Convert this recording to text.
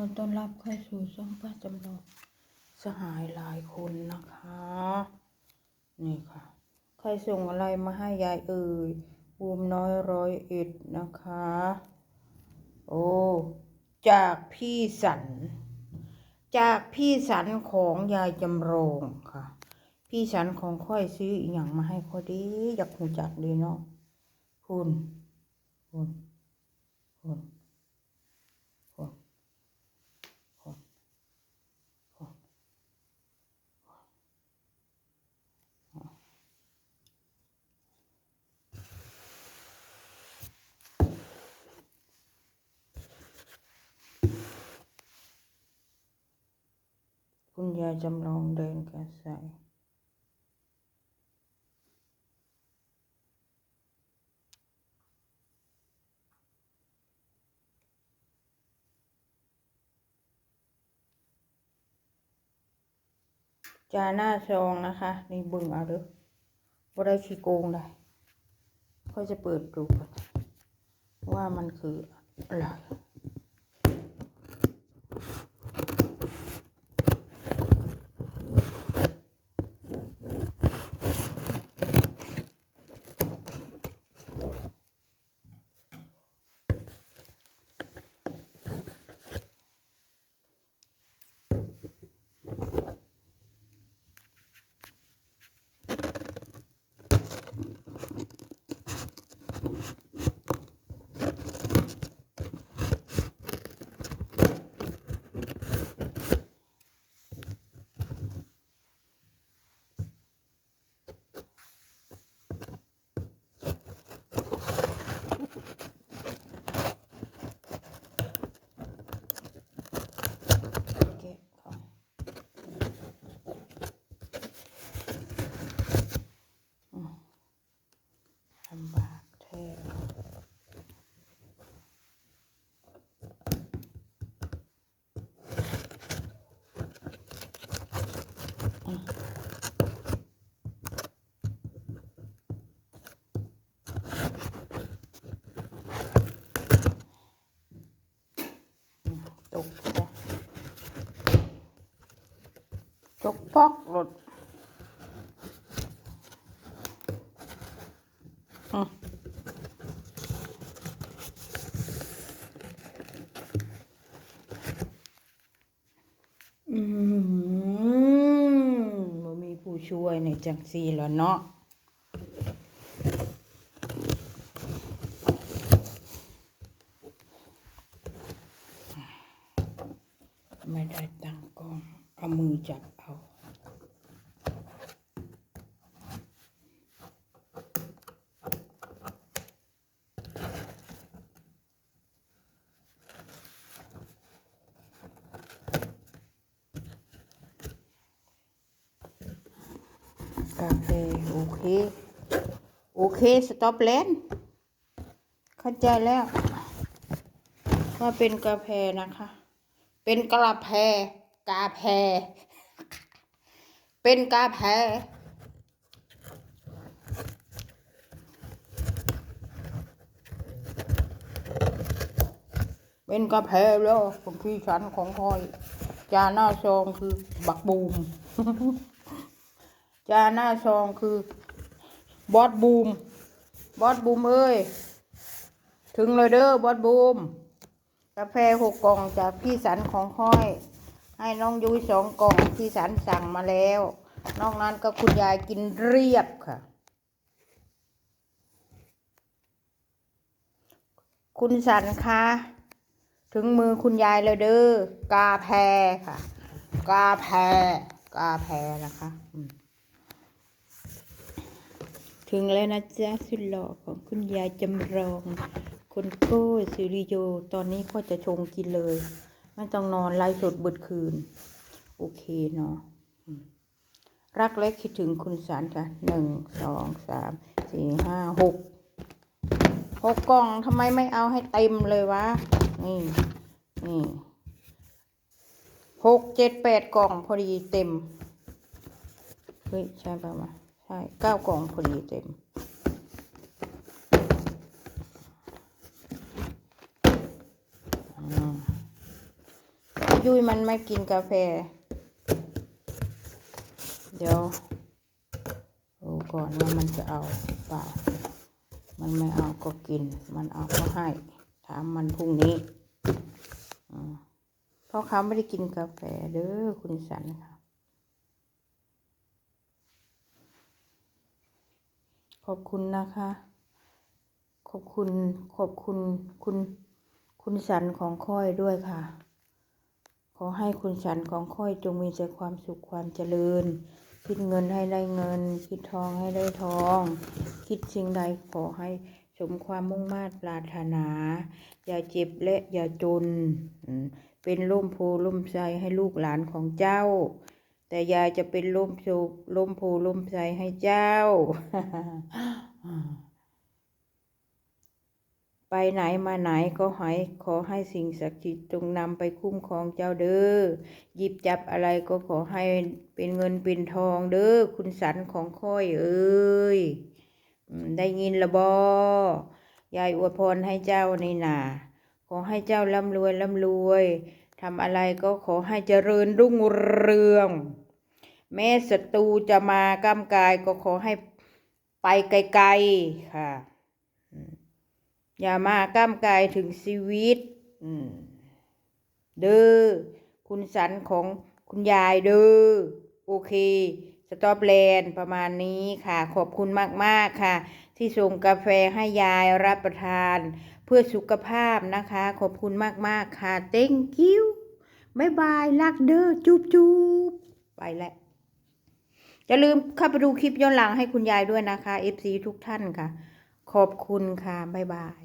อต้อนรับเข้าสู่ช่องป้าจำลองสหายหลายคนนะคะ นี่ค่ะ ใครส่งอะไรมาให้ยายเอ่ยบูมน้อยร้อยเอ็ดนะคะ โอ้จากพี่สัน จากพี่สันของยายจำลองค่ะ พี่สันของค่อยซื้ออีกอย่างมาให้ค่อยดีอยากหูจักดีเนาะคุณคุณคุณคุณ คุณยายจำลองเดินกระใสจาหน้าซองนะคะนี่บึงเอาเด้อบ่ได้ขี้โกงได้ค่อยจะเปิดดูว่ามันคืออะไร แกะก่อนอืมลำบากแท้ ตกซะ ตกปอกหลดอืมอืมบ่มีผู้ช่วยในจังซีแล้วเนาะไม่ได้ตั้งกล้องเอามือจับเอา กาแฟโอเค โอเค สต็อปเลนเข้าใจแล้วว่าเป็นกาแฟนะคะ เป็นกระแพกาแพเป็นกาแพเป็นกาแฟแล้วของพี่ฉันของคอย จาหน้าซองคือบักบูม จาหน้าซองคือบอสบูม บอสบูมเอ้ย ถึงเลยเด้อบอสบูม กาแฟหกกล่องจากพี่สันของค่อย ให้น้องยุ้ยสองกล่อง พี่สันสั่งมาแล้ว นอกนั้นก็คุณยายกินเรียบค่ะ คุณสันคะถึงมือคุณยายเลยเด้อกาแฟค่ะ กาแฟกาแฟนะคะอืม ถึงแล้วนะจ๊ะสุดหล่อของคุณยายจำลองคุณโก้สิริโย ตอนนี้ก็จะชงกินเลย ไม่ต้องนอนไล่สดบดคืน โอเคเนาะรักเล็กคิดถึงคุณสารค่ะหนึ่งสองสามสี่ห้าหกหกกล่องทำไมไม่เอาให้เต็มเลยวะ นี่นี่หกเจ็ดแปดกล่องพอดีเต็ม เฮ้ย ใช่ป่าวะ ใช่เก้ากล่องพอดีเต็ม ยุ้ยมันไม่กินกาแฟ เดี๋ยวดูก่อนว่ามันจะเอาเปล่า มันไม่เอาก็กิน มันเอาก็ให้ ถามมันพรุ่งนี้ เพราะเขาไม่ได้กินกาแฟเด้อคุณสันค่ะ ขอบคุณนะคะ ขอบคุณ ขอบคุณ คุณ คุณสันของค่อยด้วยค่ะ ขอให้คุณสันของค่อยจงมีแต่ความสุขความเจริญ คิดเงินให้ได้เงิน คิดทองให้ได้ทอง คิดสิ่งใดขอให้สมความมุ่งมา่ปรารถนา อย่าเจ็บและอย่าจน เป็นร่มโพล่มไทรให้ลูกหลานของเจ้า แต่ยายจะเป็นร่มโพร่มโพล่มไทรให้เจ้า ไปไหนมาไหนก็ให้ขอให้สิ่งศักดิ์สิทธิ์จงนำไปคุ้มครองเจ้าเด้อหยิบจับอะไรก็ขอให้เป็นเงินเป็นทองเด้อคุณสันของค่อยเอ้ยได้ยินละบอยายอวยพรให้เจ้าในนาขอให้เจ้าร่ำรวยร่ำรวย ทำอะไรก็ขอให้เจริญรุ่งเรือง แม้ศัตรูจะมาก้ำกายก็ขอให้ไปไกลๆค่ะ อย่ามาก้ามกายถึงชีวิตเด้อคุณสันของคุณยายเด้อโอเค สต็อปแลนด์ประมาณนี้ค่ะ ขอบคุณมาก ๆ ค่ะ ที่ส่งกาแฟให้ยายรับประทาน เพื่อสุขภาพนะคะ ขอบคุณมาก ๆ ค่ะ thank you บายบายลักเด้อจุ๊บจุ๊บไปแล้วอย่าลืมเข้าไปดูคลิปย้อนหลังให้คุณยายด้วยนะคะ FC ทุกท่านค่ะ ขอบคุณค่ะบายบาย